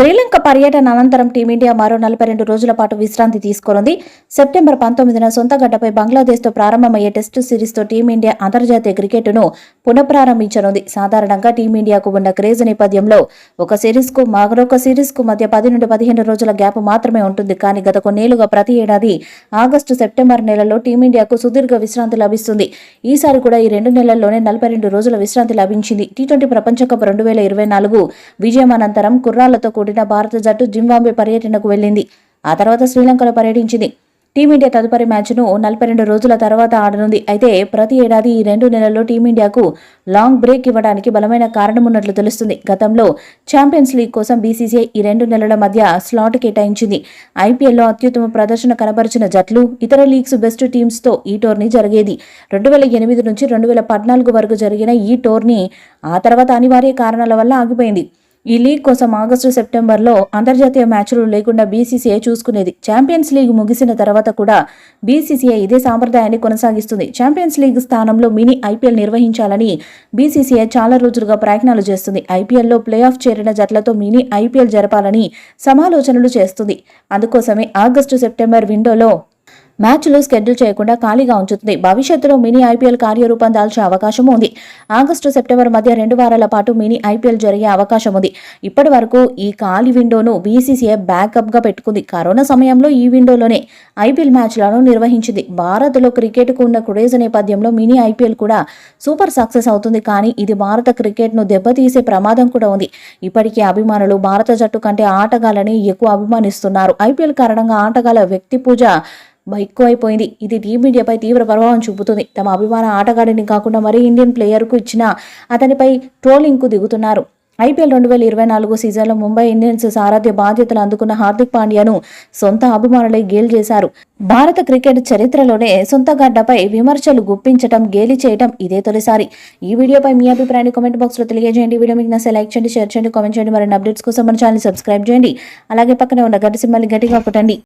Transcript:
శ్రీలంక పర్యటన అనంతరం టీమిండియా మరో నలభై రెండు రోజుల పాటు విశ్రాంతి తీసుకోనుంది. సెప్టెంబర్ పంతొమ్మిదిన సొంత గడ్డపై బంగ్లాదేశ్తో ప్రారంభమయ్యే టెస్టు సిరీస్తో టీమిండియా అంతర్జాతీయ క్రికెట్ను పునఃప్రారంభించనుంది. సాధారణంగా టీమిండియాకు ఉన్న క్రేజ్ నేపథ్యంలో ఒక సిరీస్కు మరొక సిరీస్కు మధ్య పది నుండి పదిహేను రోజుల గ్యాప్ మాత్రమే ఉంటుంది. కానీ గత కొన్నేళ్ళుగా ప్రతి ఏడాది ఆగస్టు సెప్టెంబర్ నెలలో టీమిండియాకు సుదీర్ఘ విశ్రాంతి లభిస్తుంది. ఈసారి కూడా ఈ రెండు నెలల్లోనే నలభై రెండు రోజుల విశ్రాంతి లభించింది. టీ ట్వంటీ ప్రపంచ కప్ రెండు వేల ఇరవై నాలుగు విజయం అనంతరం కుర్రాళ్ళతో కూడిన భారత జట్టు జింబాబ్వే పర్యటనకు వెళ్ళింది ఆ తర్వాత శ్రీలంకలో పర్యటించింది. టీమిండియా తదుపరి మ్యాచ్ను నలభై రెండు రోజుల తర్వాత ఆడనుంది. అయితే ప్రతి ఏడాది ఈ రెండు నెలల్లో టీమిండియాకు లాంగ్ బ్రేక్ ఇవ్వడానికి బలమైన కారణం ఉన్నట్లు తెలుస్తుంది. గతంలో ఛాంపియన్స్ లీగ్ కోసం బీసీసీఐ ఈ రెండు నెలల మధ్య స్లాట్ కేటాయించింది. ఐపీఎల్లో అత్యుత్తమ ప్రదర్శన కనబరిచిన జట్లు ఇతర లీగ్స్ బెస్ట్ టీమ్స్తో ఈ టోర్నీ జరిగేది. రెండు వేల ఎనిమిది నుంచి రెండు వేల పద్నాలుగు వరకు జరిగిన ఈ టోర్నీ ఆ తర్వాత అనివార్య కారణాల వల్ల ఆగిపోయింది. ఈ లీగ్ కోసం ఆగస్టు సెప్టెంబర్లో అంతర్జాతీయ మ్యాచ్లు లేకుండా బీసీసీఐ చూసుకునేది. ఛాంపియన్స్ లీగ్ ముగిసిన తర్వాత కూడా బీసీసీఐ ఇదే సాంప్రదాయాన్ని కొనసాగిస్తుంది. ఛాంపియన్స్ లీగ్ స్థానంలో మినీ ఐపీఎల్ నిర్వహించాలని బీసీసీఐ చాలా రోజులుగా ప్రయత్నాలు చేస్తుంది. ఐపీఎల్లో ప్లే ఆఫ్ చేరిన జట్లతో మినీ ఐపీఎల్ జరపాలని సమాలోచనలు చేస్తుంది. అందుకోసమే ఆగస్టు సెప్టెంబర్ విండోలో మ్యాచ్లు షెడ్యూల్ చేయకుండా ఖాళీగా ఉంచుతుంది. భవిష్యత్తులో మినీ ఐపీఎల్ కార్యరూపం దాల్చే అవకాశం ఉంది. ఆగస్టు సెప్టెంబర్ మధ్య రెండు వారాల పాటు మినీ ఐపీఎల్ జరిగే అవకాశం ఉంది. ఇప్పటి వరకు ఈ ఖాళీ విండోను బీసీసీఐ బ్యాకప్గా పెట్టుకుంది. కరోనా సమయంలో ఈ విండోలోనే ఐపీఎల్ మ్యాచ్లను నిర్వహించింది. భారత్లో క్రికెట్కు ఉన్న క్రేజ్ నేపథ్యంలో మినీ ఐపీఎల్ కూడా సూపర్ సక్సెస్ అవుతుంది. కానీ ఇది భారత క్రికెట్ను దెబ్బతీసే ప్రమాదం కూడా ఉంది. ఇప్పటికే అభిమానులు భారత జట్టు కంటే ఆటగాళ్ళని ఎక్కువ అభిమానిస్తున్నారు. ఐపీఎల్ కారణంగా ఆటగాళ్ళ వ్యక్తి పూజ ఎక్కువైపోయింది ఇది టీమిండియాపై తీవ్ర ప్రభావం చూపుతుంది. తమ అభిమాన ఆటగాడిని కాకుండా మరీ ఇండియన్ ప్లేయర్కు ఇచ్చిన అతనిపై ట్రోలింగ్కు దిగుతున్నారు. ఐపీఎల్ రెండు వేల ఇరవై నాలుగు సీజన్లో ముంబై ఇండియన్స్ సారథ్య బాధ్యతలు అందుకున్న హార్దిక్ పాండ్యాను సొంత అభిమానులై గేల్ చేశారు భారత క్రికెట్ చరిత్రలోనే సొంత గడ్డపై విమర్శలు గుప్పించడం గేలి చేయడం ఇదే తొలిసారి. ఈ వీడియోపై మీ అభిప్రాయాన్ని కామెంట్ బాక్స్లో తెలియజేయండి. వీడియో మీకు నచ్చే లైక్ చేయండి షేర్ చేయండి కామెంట్ చేయండి. మరిన్ని అప్డేట్స్ కోసం మన ఛానల్ సబ్స్క్రైబ్ చేయండి. అలాగే పక్కనే ఉన్న గడ్డ సింహాన్ని గట్టిగా కొట్టండి.